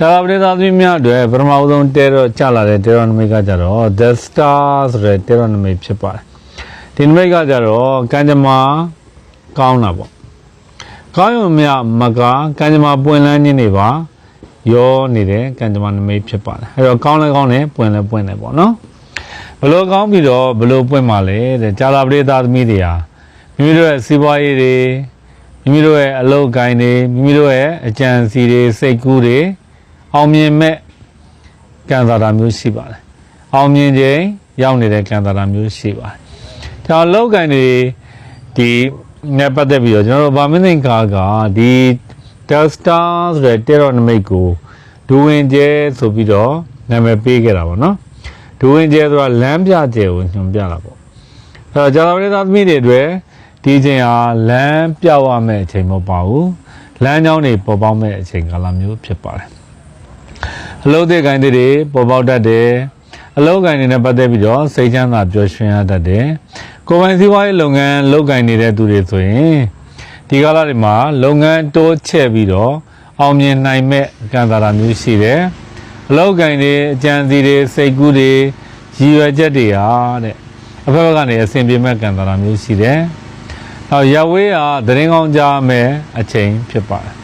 ဇာတာပရိသတ်သမီးများအတွက်ပထမဦးဆုံးတဲတော့ကြလာတဲ့တဲတော်နမိတ်ကကြတော့ The Star ဆိုတဲ့တဲတော်နမိတ်ဖြစ်ပါတယ်ဒီနမိတ်ကကြတော့ကံကြမ္မာကောင်းတာပေါ့ကောင်းရုံမြမကကံကြမ္မာပွင့်လန်းခြင်းတွေပါရောနေတဲ့ကံကြမ္မာနမိတ်ဖြစ်ပါတယ်အဲ့တော့ကောင်းလဲကောင်းတယ်ပွင့်လဲပွင့်တယ်ပေါ့နော်ဘလို့ကောင်းပြီးတော့ဘလို့ပွင့်มาလဲတဲ့ဇာတာပရိသတ်သမီးတွေဟာမိမိတို့ရဲ့စီးပွားရေးတွေမိမိတို့ရဲ့အလုပ်ကိုင်းတွေမိမိတို့ရဲ့အကြံစီတွေစိတ်ကူးတွေ အောင်မြင်မဲ့ကံသာတာမျိုးရှိပါတယ်။အောင်မြင်ခြင်းရောက်နေတဲ့ကံသာတာမျိုးရှိပါတယ်။ကျွန်တော်လောက်ကံတွေဒီနဲ့ပတ်သက်ပြီးတော့ကျွန်တော်တို့ဗာမင်းသိင်္ကာကဒီ Telstar ဆိုတဲ့ Terror Namic ကိုဒူဝင်ကျဲဆိုပြီးတော့နာမည်ပေးခဲ့တာပေါ့နော်။ဒူဝင်ကျဲဆိုတာလမ်းပြကျဲကိုညွှန်ပြတာပေါ့။အဲတော့ဂျာတာပရိသတ်သမီးတွေအတွက်ဒီအချိန်ဟာလမ်းပြဝမဲ့အချိန်မဟုတ်ပါဘူး။လမ်းကြောင်းတွေပေါ်ပေါက်မဲ့အချိန်ကာလမျိုးဖြစ်ပါတယ်။ အလုံးတဲ့ကိုင်းတွေပေါ်ပေါက်တတ်တယ်အလုံးကိုင်းတွေနဲ့ပတ်သက်ပြီးတော့စိတ်ချမ်းသာပျော်ရွှင်ရတတ်တယ်ကိုယ်ပိုင်စီးပွားရေးလုပ်ငန်းလုပ်ကိုင်းနေတဲ့သူတွေဆိုရင်ဒီကာလတွေမှာလုပ်ငန်းတိုးချဲ့ပြီးတော့အောင်မြင်နိုင်မဲ့ကံတာရာမျိုးရှိတယ်အလုံးကိုင်းတွေအကြံစီတွေစိတ်ကူးတွေရည်ရွယ်ချက်တွေဟာတဲ့အဖက်ဖက်ကနေအစဉ်ပြေမဲ့ကံတာရာမျိုးရှိတယ်နောက်ရဝေးဟာသတင်းကောင်းကြားမဲ့အချိန်ဖြစ်ပါတယ်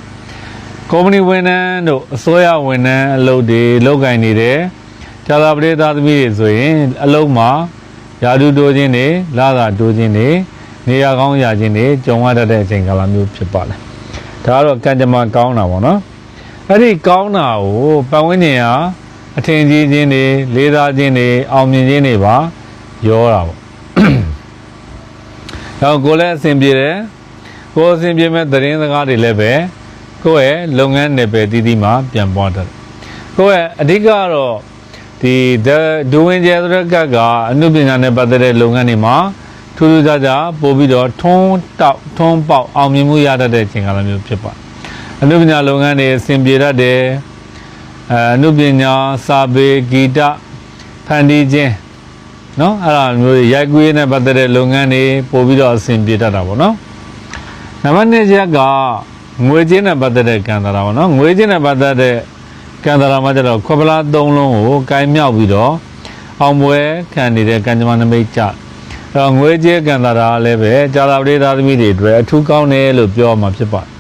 ကုမ္ပဏီဝန်ထမ်းတို့အစိုးရဝန်ထမ်းအလုပ်တွေလုပ်ကင်နေတဲ့ကြာသာပရိသတ်သမီးတွေဆိုရင်အလုပ်မှာယာတုတိုးခြင်းတွေလာသာတိုးခြင်းတွေနေရာကောင်းရခြင်းတွေကြုံရတတ်တဲ့အချိန်ကာလမျိုးဖြစ်ပါလေဒါကတော့ကံကြမ္မာကောင်းတာပေါ့နော်အဲ့ဒီကောင်းတာကိုပတ်ဝန်းကျင်ဟာအထင်ကြီးခြင်းတွေလေးစားခြင်းတွေအောင်မြင်ခြင်းတွေပါရောတာပေါ့တော့ကိုယ်လည်းအဆင်ပြေတယ်ကိုယ်အဆင်ပြေမဲ့သတင်းစကားတွေလည်းပဲ ကိုယ့်ရဲ့လုပ်ငန်းနယ်ပယ်တည်တည်မှာပြန်ပွားတတ်တယ်ကိုယ့်ရဲ့အဓိကကတော့ဒီဒူဝင်ကျဲဆိုတဲ့ကတ်ကအမှုပညာနဲ့ပတ်သက်တဲ့လုပ်ငန်းတွေမှာထူးထူးခြားခြားပို့ပြီးတော့ထွန်းတောက်ထွန်းပေါက်အောင်မြင်မှုရတတ်တဲ့အချိန်ကာလမျိုးဖြစ်ပါတယ်အမှုပညာလုပ်ငန်းတွေအဆင်ပြေတတ်တယ်အဲအမှုပညာစာပေဂီတဖန်တီးခြင်းနော်အဲ့ဒါမျိုးတွေရိုက်ကူးရေးနဲ့ပတ်သက်တဲ့လုပ်ငန်းတွေပို့ပြီးတော့အဆင်ပြေတတ်တာပေါ့နော်နံပါတ်2ချက်က ငွေချင်းနဲ့ပတ်သက်တဲ့ကံတာရာပေါ့နော်ငွေချင်းနဲ့ပတ်သက်တဲ့ကံတာရာမှာကျတော့ခွက်ပလား၃လုံးကိုကိုင်းမြောက်ပြီးတော့အောင်ပွဲခံနေတဲ့ကံကြမ္မာနမိတ်ကြအဲ့တော့ငွေကြေးကံတာရာလည်းပဲကြာလာပရိသတ်သမီးတွေအတွက်အထူးကောင်းတယ်လို့ပြောမှာဖြစ်ပါတယ်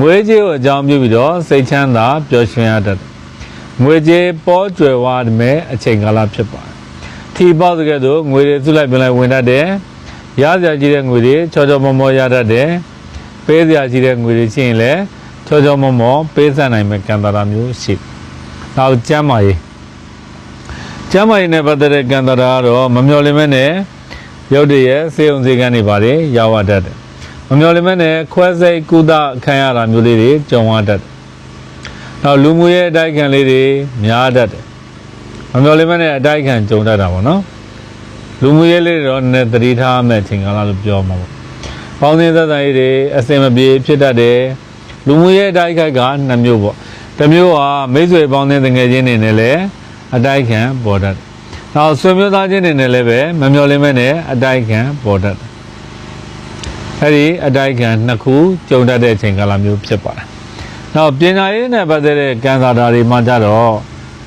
ငွေကြေးကိုအကြောင်းပြုပြီးတော့စိတ်ချမ်းသာပျော်ရွှင်ရတတ်တယ်ငွေကြေးပေါ်ကျွယ်ဝမဲ့အချိန်ကာလဖြစ်ပါတယ်ထီပေါက်တဲ့ကဲ့သို့ငွေတွေစုလိုက်ပြန်လိုက်ဝင်တတ်တယ်ရစရာကြီးတဲ့ငွေတွေချောချောမောမောရတတ်တယ် ပေးစရာကြီးတဲ့ငွေတွေရှိရင်လည်းချောချောမောမောပေးဆက်နိုင်မဲ့ကံတာရာမျိုးရှိတယ်နောက်ကျမ်းမာရေးကျမ်းမာရေးနဲ့ပတ်သက်တဲ့ကံတာရာကတော့မမျော်လင့်မဲ့နဲ့ရုပ်တရက်စေုံစေကန်းတွေပါတယ်ရောက်ရတတ်တယ်မမျော်လင့်မဲ့နဲ့ခွဲစိတ်ကုသခံရတာမျိုးလေးတွေကြုံရတတ်တယ်နောက်လူမှုရေးအတိုက်ခံလေးတွေများတတ်တယ်မမျော်လင့်မဲ့နဲ့အတိုက်ခံကြုံတတ်တာပေါ့နော်လူမှုရေးလေးတွေတော့နည်းနည်းသတိထားမဲ့ချိန်ကာလလို့ပြောမှာပေါ့ ပေါင်းစင်းသက်သက်ရေးတွေအစင်မပြေဖြစ်တတ်တယ်လူမှုရေးအတိုက်ခိုက်ကနှစ်မျိုးပေါ့တစ်မျိုးကမိတ်ဆွေပေါင်းတဲ့တငယ်ချင်းတွေနဲ့လည်းအတိုက်ခံပေါ်တတ်တယ်။နောက်ဆွေမျိုးသားချင်းတွေနဲ့လည်းပဲမမျော်လင့်မဲ့နဲ့အတိုက်ခံပေါ်တတ်တယ်။အဲဒီအတိုက်ခံနှစ်ခုကြုံတတ်တဲ့အချိန်ကာလမျိုးဖြစ်ပါတယ်။နောက်ပညာရေးနဲ့ပတ်သက်တဲ့ကံစားတာတွေမှကြတော့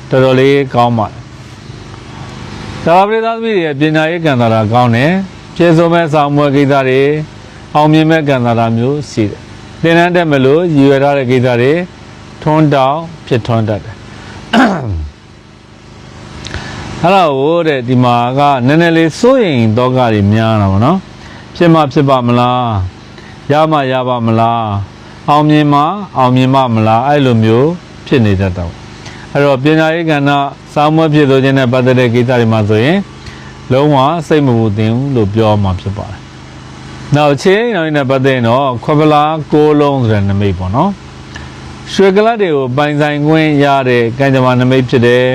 တော်တော်လေးကောင်းပါတယ်။သာဝတိသားသမီးတွေရဲ့ပညာရေးကံစားတာကောင်းတယ်။ကျေစုံမဲ့ဆောင်မွေကိစ္စတွေ အောင်မြင်မဲ့ကံစားတာမျိုးရှိတယ်။သင်တန်းတက်မလို့ရည်ရွယ်ထားတဲ့ကိစ္စတွေထွန်းတောင်ဖြစ်ထွန်းတတ်တယ်အဲ့ဒါဟိုတဲ့ဒီမှာကနည်းနည်းလေးစိုးရင်တော့ကတွေများတာဗောနော်ဖြစ်မှဖြစ်ပါမလားရမှရပါမလားအောင်မြင်မှအောင်မြင်မှမလားအဲ့လိုမျိုးဖြစ်နေတတ်တော့အဲ့တော့ပညာရေးကဏ္ဍစာမွေးဖြစ်လို့ခြင်းနဲ့ပတ်သက်တဲ့ကိစ္စတွေမှာဆိုရင်လုံးဝစိတ်မပူသင့်ဘူးလို့ပြောမှာဖြစ်ပါတယ် နောက်ချင်းနောက်နဲ့ပတ်သက်ရင်တော့ခွက်ပလားကိုးလုံးဆိုတဲ့နမိတ်ပေါ့နော်ရွှေကလတ်တွေကိုပိုင်ဆိုင်ခွင့်ရတဲ့ကံကြမ္မာနမိတ်ဖြစ်တယ်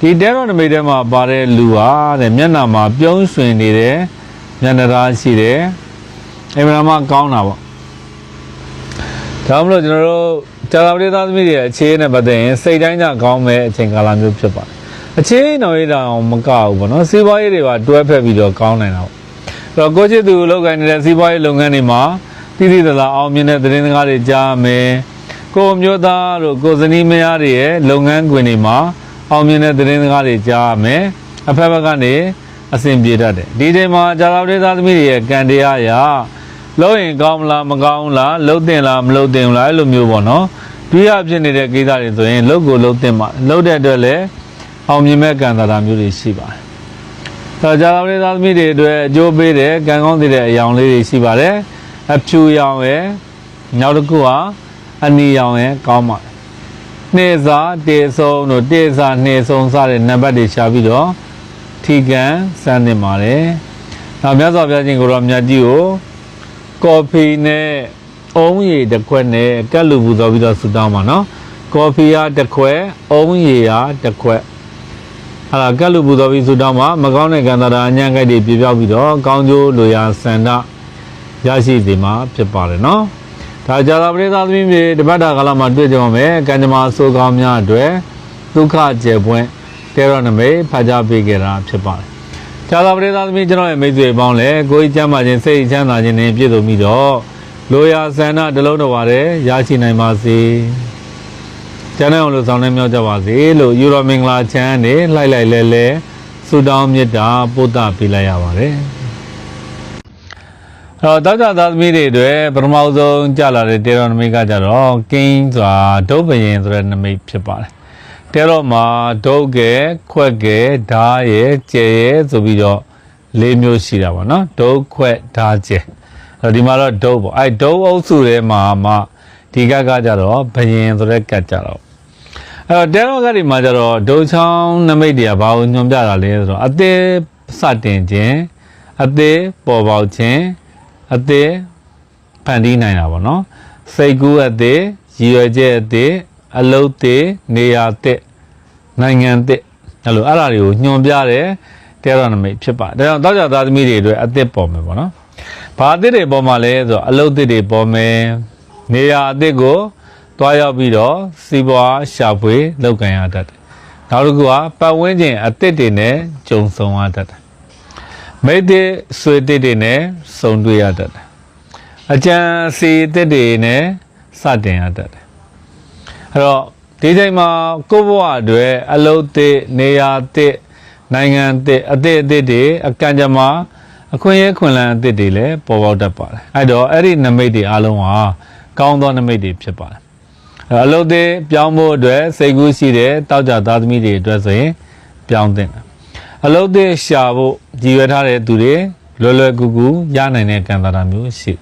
ဒီတဲတော်နမိတ်ထဲမှာပါတဲ့လူဟာတဲ့မျက်နှာမှာပြုံးရွှင်နေတဲ့မျက်နှာသားရှိတယ်အမှန်မှကောင်းတာပေါ့ဒါမှမဟုတ်ကျွန်တော်တို့ကြာလာပရိသတ်သမီးတွေအခြေအနေနဲ့ပတ်သက်ရင်စိတ်တိုင်းကြကောင်းမဲ့အချိန်ကာလမျိုးဖြစ်ပါတယ်အခြေအနေတော်ရတာအောင်မကဘူးပေါ့နော်စီးပွားရေးတွေပါတွဲဖက်ပြီးတော့ကောင်းနိုင်တာပေါ့အဲ့ တော့ကိုချစ်သူလုပ်ကိုင်နေတဲ့စီးပွားရေးလုပ်ငန်းတွေမှာတည်တည်တလားအောင်မြင်တဲ့သတင်းစကားတွေကြားမယ်ကိုယ်မျိုးသားတို့ကိုယ်ဇနီးမယားတွေရဲ့လုပ်ငန်းခွင်တွေမှာအောင်မြင်တဲ့သတင်းစကားတွေကြားရမယ်အဖက်ဘက်ကနေအဆင်ပြေတတ်တယ်ဒီချိန်မှာဂျာလာပရိသတ်သမီးတွေရဲ့ကံတရားအရာလုံးရင်ကောင်းမလားမကောင်းဘူးလားလှုပ်တင်လားမလှုပ်တင်ဘူးလားအဲ့လိုမျိုးပေါ့နော်တွေးရဖြစ်နေတဲ့ကိစ္စတွေဆိုရင်လှုပ်ကိုလှုပ်တင်ပါလှုပ်တဲ့အတွက်လည်းအောင်မြင်မဲ့ကံတာတာမျိုးတွေရှိပါတယ်ဒါ ကြလာပရိသတ်သမီးတွေအတွက်အကျိုးပေးတဲ့ကံကောင်းတဲ့အယောင်လေးတွေရှိပါတယ်အဖြူရောင်ရယ်နောက်တစ်ခုကအနီရောင်ရယ်ကောင်းပါတယ်နှေစာတေဆုံးတို့တေစာနှေဆုံးစတဲ့နံပါတ်တွေရှာပြီးတော့ထီကံစမ်းတင်ပါတယ်နောက်မြတ်စွာဘုရားရှင်ကိုရောမြတ်ကြီးကိုကော်ဖီနဲ့အုံးရည်တစ်ခွက်နဲ့ကက်လူပူတော်ပြီးတော့ဆူတောင်းပါနော်ကော်ဖီရတစ်ခွက်အုံးရည်ရတစ်ခွက် ဟာလာကက်လူပူတော်ပြီးဆူတောင်းမှာမကောင်းတဲ့ကံတာရာအညံ့ကိုက်တွေပြပြောက်ပြီးတော့ကောင်းကျိုးလိုရာဆန္ဒရရှိစေမှာဖြစ်ပါတယ်နော်ဒါကြာသာပရိသတ်သမီးတွေတပတ်တာကာလမှာတွေ့ကြပါမယ်ကံကြမ္မာဆိုးကောင်းများအတွက်ဒုက္ခကျေပွင့်တေရနမိတ်ဖတ်ကြားပေးကြတာဖြစ်ပါတယ်ကြာသာပရိသတ်သမီးကျွန်တော်ရဲ့မိတ်ဆွေပေါင်းလည်းကိုယ်ကြီးချမ်းသာခြင်းစိတ်ချမ်းသာခြင်းနဲ့ပြည့်စုံပြီးတော့လိုရာဆန္ဒတစ်လုံးတော်ပါတယ်ရရှိနိုင်ပါစေ ကျန်တဲ့အောင်လို့ဆောင်နေမြောက်ကြပါစေလို့ယူရိုမင်္ဂလာချမ်းနေလှိုက်လိုက်လဲလဲဆုတောင်းမေတ္တာပို့တာပေးလိုက်ရပါတယ်အဲ့တော့တောက်ကြသားသမီးတွေအတွက်ပထမဆုံးကြလာတဲ့တေရောနမိတ်ကကြတော့ကင်းစွာဒုတ်ပရင်ဆိုတဲ့နမိတ်ဖြစ်ပါတယ်တေရောမှာဒုတ်ကဲခွက်ကဲဓားရဲ့ကျဲရဲ့ဆိုပြီးတော့လေးမျိုးရှိတာပါနော်ဒုတ်ခွက်ဓားကျဲအဲ့တော့ဒီမှာတော့ဒုတ်ပေါ့အဲ့ဒုတ်အုပ်စုထဲမှာမှဒီကကကြတော့ဘယင်ဆိုတဲ့ကတ်ကြတော့အဲ့ တော့တဲရောကတွေမှာကျတော့ဒုံချောင်းနမိတ်တွေကဘာကိုညွန်ပြတာလဲဆိုတော့အသေးစတင်ခြင်းအသေးပေါ်ပေါက်ခြင်းအသေးဖန်တီးနိုင်တာပေါ့နော်စိတ်ကူးအသေးရည်ရွယ်ချက်အသေးအလုံးသေးနေရာသေးနိုင်ငံသေးအဲ့လိုအဲ့ဒါတွေကိုညွန်ပြတယ်တဲရောနမိတ်ဖြစ်ပါတယ်ဒါကြောင့်တောက်ကြသားသမီးတွေအတွက်အသေးပေါ်မယ်ပေါ့နော်ဘာအသေးတွေပေါ်မှာလဲဆိုတော့အလုံးသေးတွေပေါ်မယ်နေရာအသေးကို တွားရောက်ပြီးတော့စီးပွားရှာဖွေလုပ်ကင်ရတတ်တယ်။နောက်တစ်ခုကပတ်ဝန်းကျင်အသစ်တွေနဲ့ကြုံဆုံရတတ်တယ်။မိတ်တဲ့ဆွေတစ်တွေနဲ့ဆုံတွေ့ရတတ်တယ်။အကြံစီအသစ်တွေနဲ့စတင်ရတတ်တယ်။အဲ့တော့ဒီချိန်မှာကိုယ့်ဘဝအတွက်အလုပ်သစ်နေရာသစ်နိုင်ငံသစ်အသစ်အသစ်တွေအကံကြမ္မာအခွင့်အရေးခွင့်လန်းအသစ်တွေလည်းပေါ်ပေါက်တတ်ပါတယ်။အဲ့တော့အဲ့ဒီနမိတ်တွေအလုံးဟာကောင်းသောနမိတ်တွေဖြစ်ပါတယ်။ အလုပ်သေးပြောင်းဖို့အတွက်စိတ်ကူးရှိတဲ့တောက်ကြသားသမီးတွေအတွက်ဆိုရင်ပြောင်းသင့်တယ်အလုပ်သေးရှာဖို့ကြည်ရွယ်ထားတဲ့သူတွေလွယ်လွယ်ကူကူရနိုင်တဲ့ကံတာတာမျိုးရှိတယ်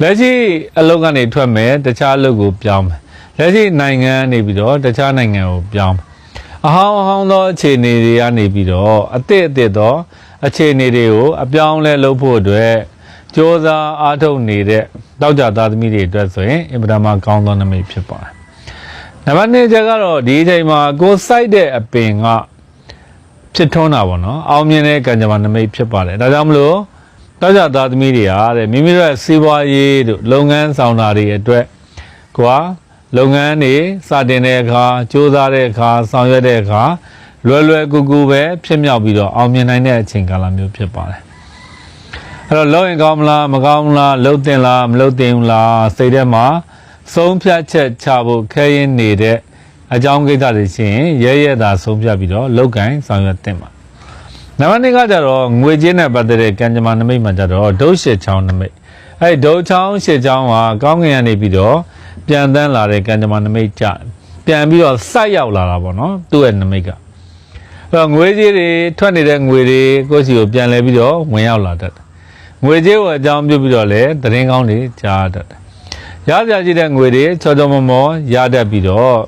လက်ရှိအလုပ်ကနေထွက်မယ်တခြားအလုပ်ကိုပြောင်းမယ်လက်ရှိနိုင်ငံနေပြီးတော့တခြားနိုင်ငံကိုပြောင်းမယ်အဟောင်းအဟောင်းသောအခြေအနေတွေကနေပြီးတော့အသစ်အသစ်သောအခြေအနေတွေကိုအပြောင်းလဲလုပ်ဖို့အတွက် ကြိုးစားအားထုတ်နေတဲ့တောက်ကြသားသမီးတွေအတွက်ဆိုရင်အင်ပဒမကောင်းသောနမိတ်ဖြစ်ပါတယ်။နံပါတ်2ချက်ကတော့ဒီအချိန်မှာကိုစိုက်တဲ့အပင်ကဖြစ်ထွန်းတာပေါ့နော်။အောင်မြင်တဲ့ကံကြမ္မာနမိတ်ဖြစ်ပါတယ်။ဒါကြောင့်မလို့တောက်ကြသားသမီးတွေဟာတဲ့မိမိတို့ရဲ့စီးပွားရေးတို့လုပ်ငန်းဆောင်တာတွေအတွက်ကွာလုပ်ငန်းတွေစတင်တဲ့အခါစ조사တဲ့အခါဆောင်ရွက်တဲ့အခါလွယ်လွယ်ကူကူပဲဖြစ်မြောက်ပြီးတော့အောင်မြင်နိုင်တဲ့အချိန်ကာလမျိုးဖြစ်ပါတယ် အဲ့တော့လုံရင်ကောင်းမလားမကောင်းဘူးလားလှုပ်တင်လားမလှုပ်တင်ဘူးလားစိတ်ထဲမှာဆုံးဖြတ်ချက်ချဖို့ခဲရင်နေတဲ့အကြောင်းကိစ္စတွေရှိရင်ရဲရဲသာဆုံးဖြတ်ပြီးတော့လောက်ကင်ဆောင်ရွက်တင်ပါနံပါတ်2ကကြတော့ငွေကြေးနဲ့ပတ်သက်တဲ့ကံကြမ္မာနမိတ်မှာကြတော့ဒုရှစ်ချောင်းနမိတ်အဲ့ဒုချောင်းရှစ်ချောင်းဟာကောင်းကင်ကနေပြီးတော့ပြန်တန်းလာတဲ့ကံကြမ္မာနမိတ်ကြပြန်ပြီးတော့စိုက်ရောက်လာတာပေါ့နော်သူ့ရဲ့နမိတ်ကအဲ့တော့ငွေကြေးတွေထွက်နေတဲ့ငွေတွေကိုယ့်စီကိုပြန်လဲပြီးတော့ဝင်ရောက်လာတတ်တယ်။ ငွေကြေးကိုအကြောင်းပြုပြီးတော့လည်းသတင်းကောင်းတွေကြားတတ်တယ်။ရစရာရှိတဲ့ငွေတွေချောချောမောမောရတတ်ပြီးတော့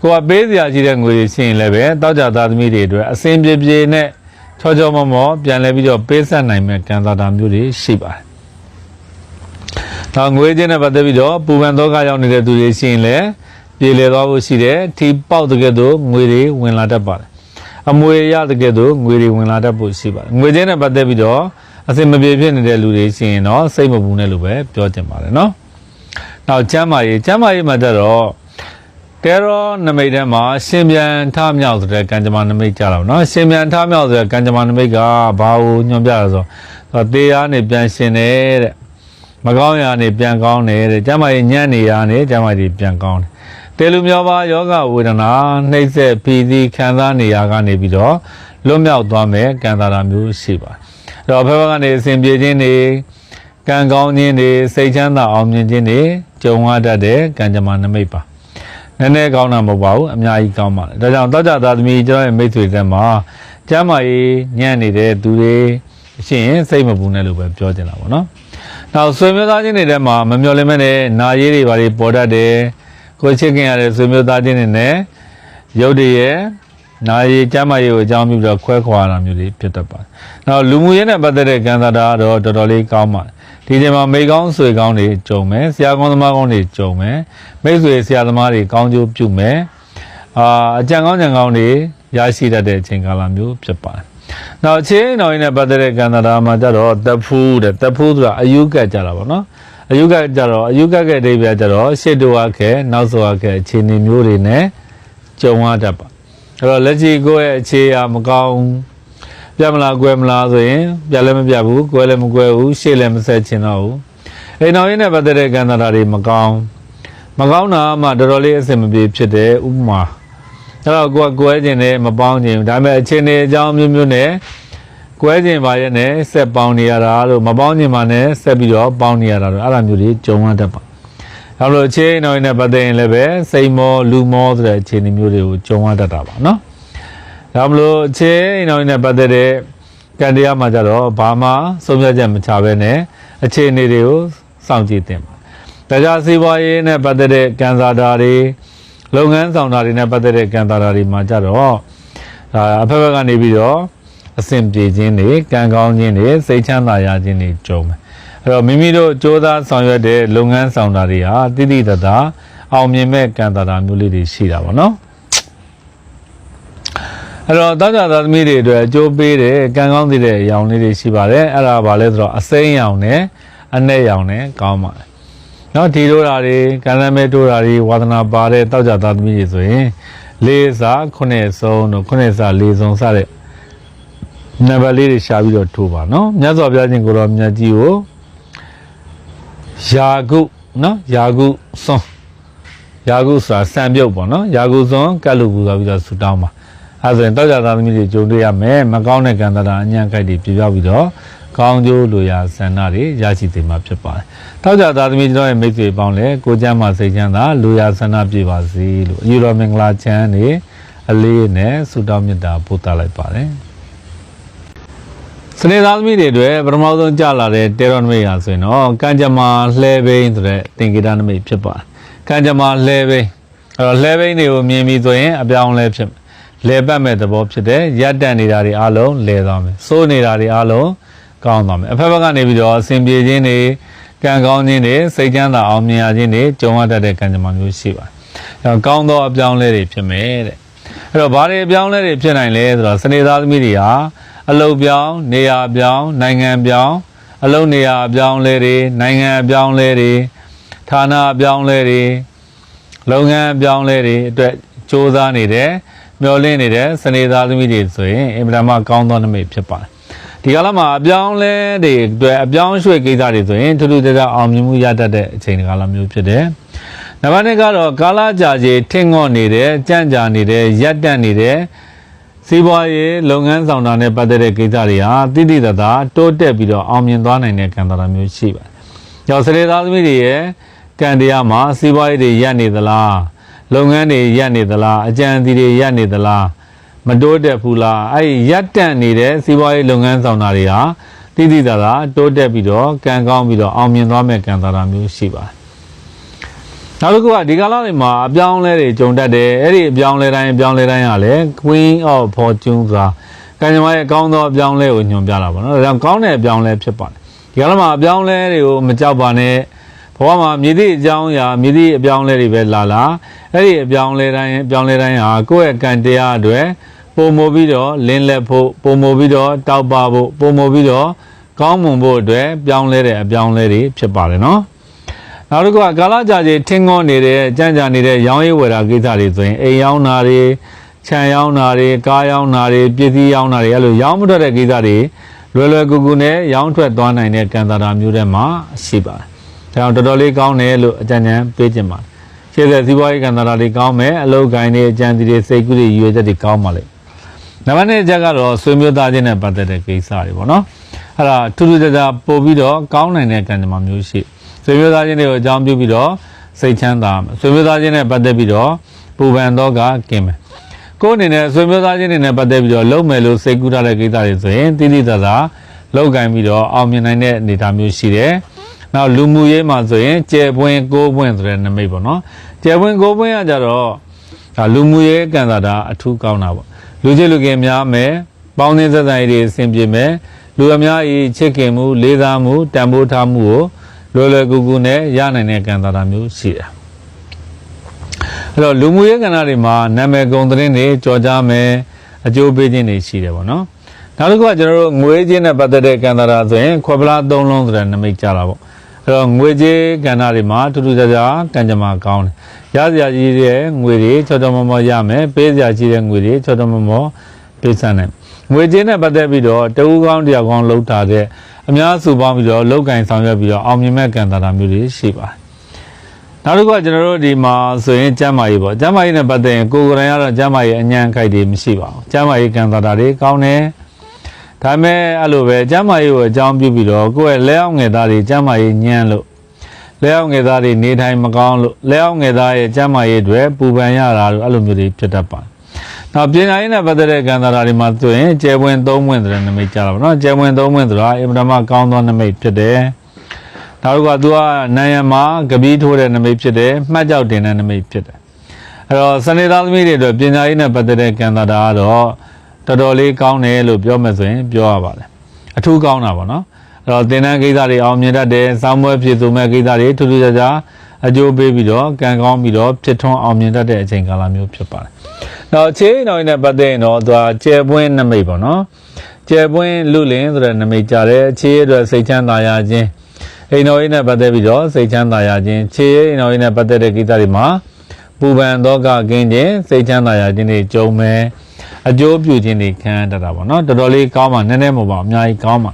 ကိုယ်ကပေးစရာရှိတဲ့ငွေတွေရှိရင်လည်းပဲတောက်ကြသားသမီးတွေအတွက်အစင်ပြေပြေနဲ့ချောချောမောမောပြန်လဲပြီးတော့ပေးဆက်နိုင်မဲ့ကံသာတာမျိုးတွေရှိပါတယ်။ဒါငွေကြေးနဲ့ပတ်သက်ပြီးတော့ပူပန်သောကရောက်နေတဲ့သူတွေရှိရင်လည်းပြေလည်သွားဖို့ရှိတယ်။ထီပေါက်တဲ့ကဲ့သို့ငွေတွေဝင်လာတတ်ပါတယ်။အမွေရတဲ့ကဲ့သို့ငွေတွေဝင်လာတတ်ဖို့ရှိပါတယ်ငွေချင်းနဲ့ပတ်သက်ပြီးတော့ အစင်မပြေဖြစ်နေတဲ့လူတွေရှိရင်တော့စိတ်မပူနဲ့လို့ပဲပြောချင်ပါတယ်နော်နောက်ကျမ်းမာရေးကျမ်းမာရေးမှာကြတော့တဲရောနမိတ်ထဲမှာရှင်ပြန်ထမြောက်ဆိုတဲ့ကံကြမ္မာနမိတ်ကြတော့နော်ရှင်ပြန်ထမြောက်ဆိုတဲ့ကံကြမ္မာနမိတ်ကဘာကိုညွှန်ပြရလဲဆိုတော့တေးအားနေပြန်ရှင်တယ်တဲ့မကောင်းရာနေပြန်ကောင်းတယ်တဲ့ကျမ်းမာရေးညံ့နေရာနေကျမ်းမာရေးပြန်ကောင်းတယ်တေလူမျောပါယောဂဝေဒနာနှိမ့်ဆက်ဖီစီခံစားနေရာကနေပြီးတော့လွတ်မြောက်သွားမယ်ကံတာတာမျိုးရှိပါတယ်အဲ့ တော့ဘက်ဘက်ကနေအစဉ်ပြေခြင်းတွေကံကောင်းခြင်းတွေစိတ်ချမ်းသာအောင်မြင်ခြင်းတွေကြုံရတတ်တဲ့ကံကြမ္မာနမိတ်ပါနည်းနည်းကောင်းတာမဟုတ်ပါဘူးအများကြီးကောင်းပါတယ်ဒါကြောင့်တောကြသားသမီးကျွန်တော်ရဲ့မိတ်ဆွေတွေမှာကျမ်းမာရေးညံ့နေတဲ့သူတွေရှိရင်စိတ်မပူနဲ့လို့ပဲပြောချင်တာပေါ့နော်နောက်ဆွေမျိုးသားချင်းတွေထဲမှာမမျော်လင့်မဲ့နဲ့နာရေးတွေဘာတွေပေါ်တတ်တယ်ကိုချစ်ခင်ရတဲ့ဆွေမျိုးသားချင်းတွေနဲ့ရုပ်တွေရဲ့ နာရီကျမ်းမာရေးကိုအကြောင်းပြုပြီးတော့ခွဲခွာတာမျိုးတွေဖြစ်တတ်ပါတယ်။နောက်လူမှုရေးနဲ့ပတ်သက်တဲ့ကံစားတာကတော့တော်တော်လေးကောင်းပါတယ်။ဒီချိန်မှာမိကောင်းဆွေကောင်းတွေကြုံမယ်၊ဆရာကောင်းသမားကောင်းတွေကြုံမယ်၊မိတ်ဆွေဆရာသမားတွေကောင်းကျိုးပြုမယ်။အာအကြံကောင်းကြံကောင်းတွေရရှိတတ်တဲ့အချိန်ကာလမျိုးဖြစ်ပါတယ်။နောက်ချင်းတော်ရင်နဲ့ပတ်သက်တဲ့ကံစားတာမှာကြတော့တဖူးတဲ့တဖူးဆိုတာအယုကတ်ကြတာပေါ့နော်။အယုကတ်ကြတော့အယုကတ်ရဲ့အဓိပ္ပာယ်ကြတော့ရှစ်တူဝခဲနောက်ဆိုဝခဲအခြေအနေမျိုးတွေနဲ့ကြုံရတတ်ပါ အဲ့တော့လက်ရှိကိုယ့်ရဲ့အခြေအမကောင်းပြတ်မလားကွယ်မလားဆိုရင်ပြတ်လည်းမပြတ်ဘူးကွယ်လည်းမကွယ်ဘူးရှေ့လည်းမဆက်ချင်တော့ဘူးအိမ်တော်ရင်းနဲ့ပတ်သက်တဲ့ကံတာတွေမကောင်းမကောင်းတာမှတော်တော်လေးအဆင်မပြေဖြစ်တယ်ဥပမာအဲ့တော့ကိုယ်ကွယ်ခြင်းနဲ့မပေါင်းခြင်းဒါပေမဲ့အခြေအနေအကြောင်းမျိုးမျိုးနဲ့ကွဲခြင်းပါရဲ့နဲ့ဆက်ပေါင်းနေရတာလို့မပေါင်းခြင်းပါနဲ့ဆက်ပြီးတော့ပေါင်းနေရတာလို့အဲ့လိုမျိုးတွေကြုံရတတ်ပါ ဒါလို့အခြေအနေတော်နဲ့ပတ်သက်ရင်လည်းပဲစိတ်မောလူမောဆိုတဲ့အခြေအနေမျိုးတွေကိုကြုံရတတ်တာပါနော်ဒါမလို့အခြေအနေတော်နဲ့ပတ်သက်တဲ့ကံတရားမှာကြတော့ဘာမှဆုံးဖြတ်ချက်မချဘဲနဲ့အခြေအနေတွေကိုစောင့်ကြည့်တင်ပါဒါကြစီးပွားရေးနဲ့ပတ်သက်တဲ့ကံစားတာတွေလုပ်ငန်းဆောင်တာတွေနဲ့ပတ်သက်တဲ့ကံစားတာတွေမှာကြတော့ဒါအဖက်ဖက်ကနေပြီးတော့အဆင်ပြေခြင်းတွေကံကောင်းခြင်းတွေစိတ်ချမ်းသာရခြင်းတွေကြုံမယ် အဲ့တော့မိမိတို့စ조사ဆောင်ရွက်တဲ့လုပ်ငန်းဆောင်တာတွေဟာတိတိတသာအောင်မြင်မဲ့ကံတာတာမျိုးလေးတွေရှိတာပေါ့နော်အဲ့တော့တောကြသားသမီးတွေအတွက်အကျိုးပေးတဲ့ကံကောင်းစေတဲ့အရောင်လေးတွေရှိပါတယ်အဲ့ဒါဘာလဲဆိုတော့အစိမ်းရောင်နဲ့အနဲ့ရောင်နဲ့ကောင်းပါတယ်နော်ဒီလိုတာတွေကံလမ်းမဲတိုးတာတွေဝါသနာပါတဲ့တောကြသားသမီးတွေဆိုရင်လေးစားခုနှစ်ဆုံးတို့ခုနှစ်စားလေးဆုံးစတဲ့နံပါတ်လေးတွေရှာပြီးတော့ထိုးပါနော်မြတ်စွာဘုရားရှင်ကိုတော်မြတ်ကြီးကို ယာကုနော်ယာကုစွန်ယာကုဆိုတာစံပြုတ်ပေါ့နော်ယာကုစွန်ကတ်လူကူဆိုပြီးတော့ဆူတောင်းပါအဲဆိုရင်တောက်ကြသားသမီးတွေကြုံတွေ့ရမယ်မကောင်းတဲ့ကံတရာအညံ့ကြိုက်တွေပြပြပြီးတော့ကောင်းကျိုးလိုရာဆန္ဒတွေရရှိသိမှာဖြစ်ပါတယ်တောက်ကြသားသမီးကျွန်တော်ရဲ့မိတ်ဆွေပေါင်းလည်းကိုကျမ်းမှာစိတ်ချမ်းသာလိုရာဆန္ဒပြပါစေလို့အယူတော်မင်္ဂလာချမ်းနေအလေးနဲ့ဆုတောင်းမေတ္တာပို့သလိုက်ပါတယ် စနေသားသမီးတွေအတွက်ပထမဆုံးကြာလာတဲ့တေရောနမိတ်ဟာဆိုရင်တော့ကံကြမ္မာလှဲဘိန်းဆိုတဲ့သင်္ကေတနမိတ်ဖြစ်ပါတယ်။ကံကြမ္မာလှဲဘိန်းအဲ့တော့လှဲဘိန်းတွေကိုမြင်ပြီးဆိုရင်အပြောင်းလဲဖြစ်မယ်။လဲပတ်မဲ့သဘောဖြစ်တယ်။ရက်တက်နေတာတွေအလုံးလဲသွားမယ်။စိုးနေတာတွေအလုံးကောင်းသွားမယ်။အဖက်ဖက်ကနေပြီးတော့အစဉ်ပြေခြင်းတွေကံကောင်းခြင်းတွေစိတ်ချမ်းသာအောင်မြင်ရခြင်းတွေကြုံရတတ်တဲ့ကံကြမ္မာမျိုးရှိပါတယ်။အဲ့တော့ကောင်းသောအပြောင်းလဲတွေဖြစ်မယ်တဲ့။အဲ့တော့ဘာတွေအပြောင်းလဲတွေဖြစ်နိုင်လဲဆိုတော့စနေသားသမီးတွေဟာ အလုတ်ပြောင်းနေရာပြောင်းနိုင်ငံပြောင်းအလုတ်နေရာပြောင်းလဲတွေနိုင်ငံပြောင်းလဲတွေဌာနပြောင်းလဲတွေလုပ်ငန်းပြောင်းလဲတွေအတွက်စ조사နေတဲ့မျောလင့်နေတဲ့စနေသားသမီးတွေဆိုရင်အင်မတန်မှကောင်းသောနမိတ်ဖြစ်ပါတယ်ဒီကလာမှာအပြောင်းလဲတွေအတွက်အပြောင်းရွှေ့ကိစ္စတွေဆိုရင်ထူးထူးခြားခြားအောင်မြင်မှုရတတ်တဲ့အချိန်ကာလမျိုးဖြစ်တယ်နံပါတ်1ကတော့ကာလကြာကြီးထင်ငော့နေတဲ့ကြန့်ကြာနေတဲ့ရက်တက်နေတဲ့ စီးပွားရေးလုပ်ငန်းဆောင်တာနဲ့ပတ်သက်တဲ့ကိစ္စတွေဟာတိတိတသာတိုးတက်ပြီးတော့အောင်မြင်သွားနိုင်တဲ့ကံတာမျိုးရှိပါတယ်။ကျော်စရေသားသမီးတွေရဲ့ကံတရားမှာစီးပွားရေးတွေရပ်နေသလားလုပ်ငန်းတွေရပ်နေသလားအကြံအစီတွေရပ်နေသလားမတိုးတက်ဘူးလားအဲ့ဒီရပ်တန့်နေတဲ့စီးပွားရေးလုပ်ငန်းဆောင်တာတွေဟာတိတိတသာတိုးတက်ပြီးတော့ကံကောင်းပြီးတော့အောင်မြင်သွားမဲ့ကံတာမျိုးရှိပါတယ်။ နောက်တစ်ခုကဒီကာလတွေမှာအပြောင်းလဲတွေကြုံတတ်တယ်အဲ့ဒီအပြောင်းလဲတိုင်းအပြောင်းလဲတိုင်းကလည်း Queen of Fortune ဆိုတာကံကြမ္မာရဲ့ကောင်းသောအပြောင်းလဲကိုညွှန်ပြတာပါနော်ဒါကြောင့်ကောင်းတဲ့အပြောင်းလဲဖြစ်ပါတယ်ဒီကာလမှာအပြောင်းလဲတွေကိုမကြောက်ပါနဲ့ဘဝမှာမြည်သည့်အကြောင်းအရာမြည်သည့်အပြောင်းလဲတွေပဲလာလာအဲ့ဒီအပြောင်းလဲတိုင်းအပြောင်းလဲတိုင်းဟာကိုယ့်ရဲ့ကံတရားအတွက်ပုံမပြီးတော့လင်းလက်ဖို့ပုံမပြီးတော့တောက်ပဖို့ပုံမပြီးတော့ကောင်းမွန်ဖို့အတွက်ပြောင်းလဲတဲ့အပြောင်းလဲတွေဖြစ်ပါတယ်နော် နောက်တစ်ခုကကာလကြာကြီးထင်းငေါနေတဲ့ကြံ့ကြာနေတဲ့ရောင်းရည်ဝယ်တာကိစ္စတွေဆိုရင်အိမ်ရောင်းတာတွေခြံရောင်းတာတွေကားရောင်းတာတွေပစ္စည်းရောင်းတာတွေအဲ့လိုရောင်းမထွက်တဲ့ကိစ္စတွေလွယ်လွယ်ကူကူနဲ့ရောင်းထွက်သွားနိုင်တဲ့ကံတာတာမျိုးတွေမှာရှိပါတယ်ဒါကြောင့်တော်တော်လေးကောင်းတယ်လို့အကြံဉာဏ်ပေးခြင်းပါတယ်ရှေ့ဆက်စီးပွားရေးကံတာတာတွေကောင်းမယ်အလုပ်ကိုင်းတွေအကြံစီတွေစိတ်ကူးတွေရည်ရွယ်ချက်တွေကောင်းပါလိမ့်နံပါတ်2ချက်ကတော့ဆွေမျိုးသားချင်းနဲ့ပတ်သက်တဲ့ကိစ္စတွေပေါ့နော်အဲ့ဒါထူးထူးခြားခြားပို့ပြီးတော့ကောင်းနိုင်တဲ့ကံကြမ္မာမျိုးရှိ ဆွေမျိုးသားချင်းတွေကိုအကြောင်းပြုပြီးတော့စိတ်ချမ်းသာမယ်ဆွေမျိုးသားချင်းနဲ့ပတ်သက်ပြီးတော့ပူပန်တော့ကကင်းမယ်ကိုယ်အနေနဲ့ဆွေမျိုးသားချင်းတွေနဲ့ပတ်သက်ပြီးတော့လုံမယ်လို့စိတ်ကူးထားတဲ့ကိစ္စတွေဆိုရင်တိတိကျကျလောက်ကင်ပြီးတော့အောင်မြင်နိုင်တဲ့အနေအထားမျိုးရှိတယ်။နောက်လူမှုရေးမှာဆိုရင်ကျယ်ပွင့်ကိုးပွင့်ဆိုတဲ့နမိတ်ပေါ့နော်။ကျယ်ပွင့်ကိုးပွင့်ကကြတော့ဒါလူမှုရေးကံစားတာအထူးကောင်းတာပေါ့။လူချင်းလူခင်များမယ်။ပေါင်းသင်းဆက်ဆံရေးတွေအဆင်ပြေမယ်။လူအများကြီးချစ်ခင်မှုလေးစားမှုတန်ဖိုးထားမှုကို လွယ်လွယ်ကူကူနဲ့ရနိုင်တဲ့ကံစားတာမျိုးရှိတယ်။အဲ့တော့လူမှုရေးကဏ္ဍတွေမှာနာမည်ကုန်သတင်းတွေကြော်ကြားမယ်အကျိုးပေးခြင်းတွေရှိတယ်ပေါ့နော်နောက်တစ်ခုကကျွန်တော်တို့ငွေကြေးနဲ့ပတ်သက်တဲ့ကဏ္ဍတာဆိုရင်ခွဲပလားသုံးလုံးဆိုတဲ့နမိတ်ကြတာပေါ့အဲ့တော့ငွေကြေးကဏ္ဍတွေမှာထူးထူးခြားခြားကံကြမ္မာကောင်းတယ်ရစရာကြီးတဲ့ငွေတွေချောချောမောမောရမယ်ပေးစရာကြီးတဲ့ငွေတွေချောချောမောမောပေးစမ်းတယ် ငွေကြေးနဲ့ပတ်သက်ပြီးတော့တဝူကောင်းတယောက်ကောင်းလှုပ်ထားတဲ့အများစုပေါင်းပြီးတော့လောက်ကင်ဆောင်ရွက်ပြီးတော့အောင်မြင်မဲ့ကံတာတာမျိုးတွေရှိပါတယ်နောက်တစ်ခုကကျွန်တော်တို့ဒီမှာဆိုရင်ကျမ်းမာရေးပေါ့ကျမ်းမာရေးနဲ့ပတ်သက်ရင်ကိုယ်ကိုယ်တိုင်ကတော့ကျမ်းမာရေးအညံ့ခိုက်တွေမရှိပါဘူးကျမ်းမာရေးကံတာတာတွေကောင်းတယ်ဒါပေမဲ့အဲ့လိုပဲကျမ်းမာရေးကိုအကြောင်းပြုပြီးတော့ကိုယ့်ရဲ့လက်အောက်ငယ်သားတွေကျမ်းမာရေးညံ့လို့လက်အောက်ငယ်သားတွေနေထိုင်မကောင်းလို့လက်အောက်ငယ်သားရဲ့ကျမ်းမာရေးတွေပူပန်ရတာလို့အဲ့လိုမျိုးတွေဖြစ်တတ်ပါတယ် နောက်ပညာရေးနဲ့ပတ်သက်တဲ့ကံတာတာတွေမှာဆိုရင်ကျယ်ပွင့်သုံးပွင့်ဆိုတဲ့နမိတ်ကြတာပေါ့နော်ကျယ်ပွင့်သုံးပွင့်ဆိုတာအင်မတန်မှကောင်းသောနမိတ်ဖြစ်တယ်ဒါတို့ကသူကနိုင်ရမှာကပီးထိုးတဲ့နမိတ်ဖြစ်တယ်မှတ်ကြောက်တင်တဲ့နမိတ်ဖြစ်တယ်အဲ့တော့စနေသားသမီးတွေအတွက်ပညာရေးနဲ့ပတ်သက်တဲ့ကံတာတာကတော့တော်တော်လေးကောင်းတယ်လို့ပြောမယ်ဆိုရင်ပြောရပါတယ်အထူးကောင်းတာပေါ့နော်အဲ့တော့သင်တန်းကိစ္စတွေအောင်မြင်တတ်တယ်စောင်းပွဲဖြစ်သူမဲ့ကိစ္စတွေထူးထူးခြားခြားအကျိုးပေးပြီးတော့ကံကောင်းပြီးတော့ဖြစ်ထွန်းအောင်မြင်တတ်တဲ့အချိန်ကာလမျိုးဖြစ်ပါတယ် နောက်အခြေအနေတော်နဲ့ပတ်သက်ရင်တော့သူကကျယ်ပွင့်နမိတ်ပေါ့နော်ကျယ်ပွင့်လူလင်ဆိုတဲ့နမိတ်ကြတယ်အခြေအနေအတွက်စိတ်ချမ်းသာရခြင်းအိမ်တော်ရေးနဲ့ပတ်သက်ပြီးတော့စိတ်ချမ်းသာရခြင်းခြေရေးအိမ်တော်ရေးနဲ့ပတ်သက်တဲ့ကိစ္စတွေမှာပူပန်တော့ကကင်းခြင်းစိတ်ချမ်းသာရခြင်းတွေကြုံမယ်အကျိုးပြုခြင်းတွေခံရတတ်တာပေါ့နော်တော်တော်လေးကောင်းပါနည်းနည်းမဟုတ်ပါဘူးအများကြီးကောင်းပါ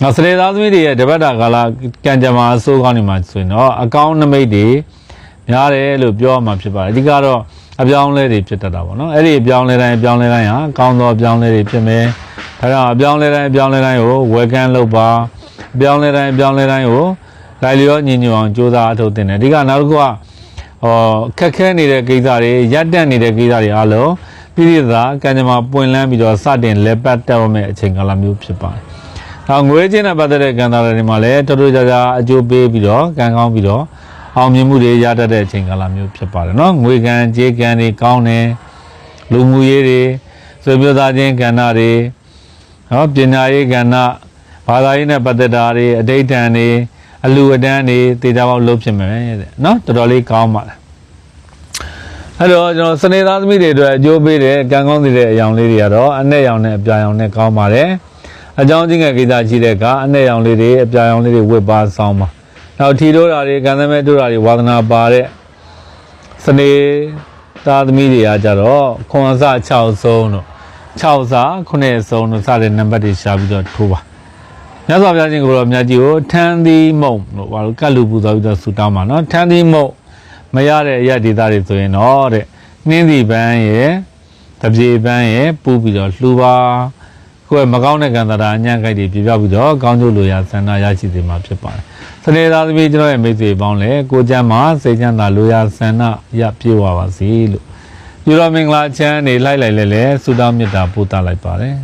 နောက်စလေသားသမီးတွေရဲ့တပတ်တာကာလကံကြမ္မာအစိုးကောင်းနေမှာဆိုရင်တော့အကောင်းနမိတ်တွေများတယ်လို့ပြောရမှာဖြစ်ပါတယ်အဓိကတော့ အပြောင်းအလဲတွေဖြစ်တတ်တာပေါ့နော်အဲ့ဒီအပြောင်းအလဲတိုင်းအပြောင်းအလဲတိုင်းဟာကောင်းသောအပြောင်းအလဲတွေဖြစ်မယ်ဒါကြောင့်အပြောင်းအလဲတိုင်းအပြောင်းအလဲတိုင်းကိုဝယ်ကန်းလုပ်ပါအပြောင်းလဲတိုင်းအပြောင်းလဲတိုင်းကိုလိုက်လျောညီညွတ်အောင်ကြိုးစားအထောက်တင်တယ်ဒီကနောက်တစ်ခုကဟောခက်ခဲနေတဲ့ကိစ္စတွေရပ်တန့်နေတဲ့ကိစ္စတွေအားလုံးပြည်ပြည်သားကံကြမ္မာပွင့်လန်းပြီးတော့စတင်လက်ပတ်တက်ရမယ့်အချိန်ကာလမျိုးဖြစ်ပါတယ်။နောက်ငွေချင်းနဲ့ပတ်သက်တဲ့ကံတာတွေမှာလည်းတော်တော်ကြာကြာအကျိုးပေးပြီးတော့ကံကောင်းပြီးတော့ အောင်မြင်မှုတွေရတတ်တဲ့အချိန်ကာလမျိုးဖြစ်ပါတယ်နော်။ငွေကံကြေးကံတွေကောင်းတယ်လူမှုရေးတွေဆွေမျိုးသားချင်းကဏ္ဍတွေနော်ပညာရေးကဏ္ဍဘာသာရေးနဲ့ပတ်သက်တာတွေအဋိဌံတွေအလူအတန်းတွေတေချာပေါက်လုပ်ဖြစ်မယ်တဲ့နော်တော်တော်လေးကောင်းပါလားအဲ့တော့ကျွန်တော်စနေသားသမီးတွေအတွက်အကျိုးပေးတဲ့ကံကောင်းတဲ့အယောင်လေးတွေကတော့အနဲ့ရောင်နဲ့အပြာရောင်နဲ့ကောင်းပါတယ်အကြောင်းချင်းငယ်ကိစ္စရှိတဲ့ကအနဲ့ရောင်လေးတွေအပြာရောင်လေးတွေဝတ်ပါဆောင်ပါ နောက်ထီတို့တာတွေကံသမဲတို့တာတွေဝါသနာပါတဲ့စနေသားသမီးတွေကကြတော့ခွန်အစ6ဆုံးတို့6စာ9ဆုံးတို့စတဲ့နံပါတ်တွေရှာပြီးတော့ထိုးပါမြတ်စွာဘုရားရှင်ကိုယ်တော်မြတ်ကြီးကိုထန်းသီးမုံလို့ဘာလို့ကတ်လူပူဇော်ပြီးတော့ဆူတောင်းပါနော်ထန်းသီးမုံမရတဲ့အရာဒေသတွေဆိုရင်တော့တဲ့နှင်းသီပန်းရဲ့တပြေပန်းရဲ့ပူပြီးတော့လှူပါ ကိုယ်မကောင်းတဲ့ကံတာအညံ့ကြိုက်တွေပြပြပြီးတော့ကောင်းကျိုးလိုရာဆန္ဒရရှိစေမှာဖြစ်ပါတယ်စနေသားသမီးကျွန်တော်ရဲ့မိတ်ဆွေပေါင်းလည်းကိုကျမ်းမှာစိတ်ချမ်းသာလိုရာဆန္ဒရပြေဝပါစေလို့ယူတော်မင်္ဂလာချမ်းနေလိုက်လိုက်လဲလဲဆုတောင်းမေတ္တာပို့သလိုက်ပါတယ်